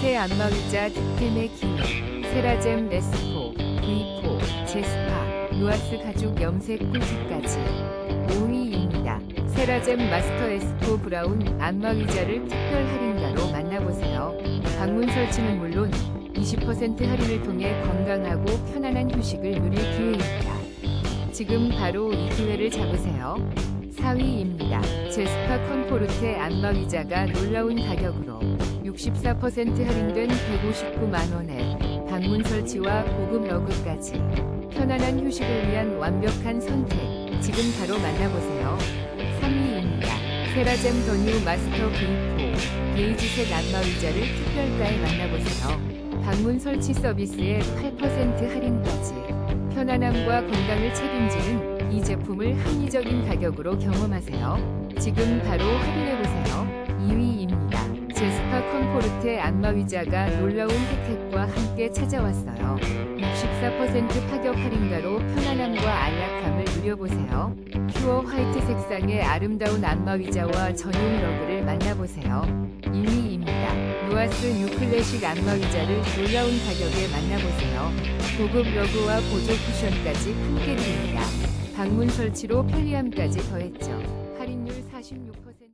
새 안마의자 득템의 기회 세라젬 레스포 V4 제스파 누아스 가죽 염색 꿀팁까지 5위입니다. 세라젬 마스터 에스포 브라운 안마의자를 특별 할인가로 만나보세요. 방문 설치는 물론 20% 할인을 통해 건강하고 편안한 휴식을 누릴 기회입니다. 지금 바로 이 기회를 잡으세요. 4위입니다. 제스파 컴포르테 안마의자가 놀라운 가격으로 64% 할인된 159만원에 방문 설치와 고급 러그까지 편안한 휴식을 위한 완벽한 선택 지금 바로 만나보세요. 3위입니다. 세라젬 더뉴 마스터 V4 베이지색 안마의자를 특별가에 만나보세요. 방문 설치 서비스에 8% 할인까지 편안함과 건강을 책임지는 이 제품을 합리적인 가격으로 경험하세요. 지금 바로 확인해보세요. 2위입니다. 제스파 컴포르테 안마의자가 놀라운 혜택과 함께 찾아왔어요. 64% 파격 할인가로 편안함과 안락함을 누려보세요. 퓨어 화이트 색상의 아름다운 안마의자와 전용 러그를 만나보세요. 1위입니다. 누아스 뉴클래식 안마의자를 놀라운 가격에 만나보세요. 고급 러그와 보조 쿠션까지 함께 드립니다. 방문 설치로 편리함까지 더했죠. 할인율 46%